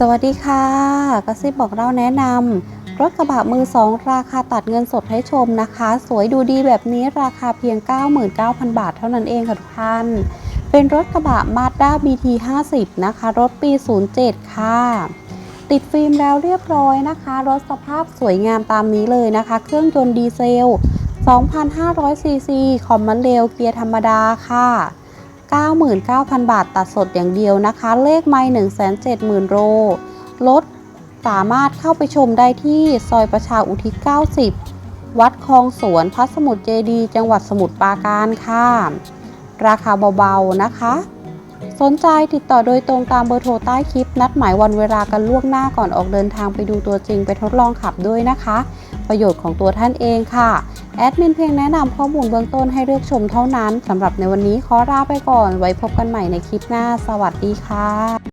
สวัสดีค่ะกระซิบบอกเราแนะนำรถกระบะมือสองราคาตัดเงินสดให้ชมนะคะ สวยดูดีแบบนี้ราคาเพียง 99,000 บาทเท่านั้นเองค่ะทุกท่าน เป็นรถกระบะ Mazda BT 50นะคะ รถปี 07 ค่ะ ติดฟิล์มแล้วเรียบร้อยนะคะ รถสภาพสวยงามตามนี้เลยนะคะ เครื่องยนต์ดีเซล 2,500ซีซีคอมมันเร็วเกียร์ธรรมดาค่ะ 99,000 บาทตัดสดอย่างเดียวนะคะ เลขไม่170,000โลรถสามารถเข้าไปชมได้ที่ซอยประชาอุทิศ 90 วัดคลองสวนพระสมุทรเจดี จังหวัดสมุทรปราการค่ะ ราคาเบาๆนะคะ สนใจติดต่อโดยตรงตามเบอร์โทรใต้คลิป นัดหมายวันเวลากันล่วงหน้าก่อนออกเดินทางไปดูตัวจริงไปทดลองขับด้วยนะคะ ประโยชน์ของตัวท่านเองค่ะ แอดมินเพียงแนะนำข้อมูลเบื้องต้นให้เลือกชมเท่านั้นสำหรับในวันนี้ขอลาไปก่อน ไว้พบกันใหม่ในคลิปหน้า สวัสดีค่ะ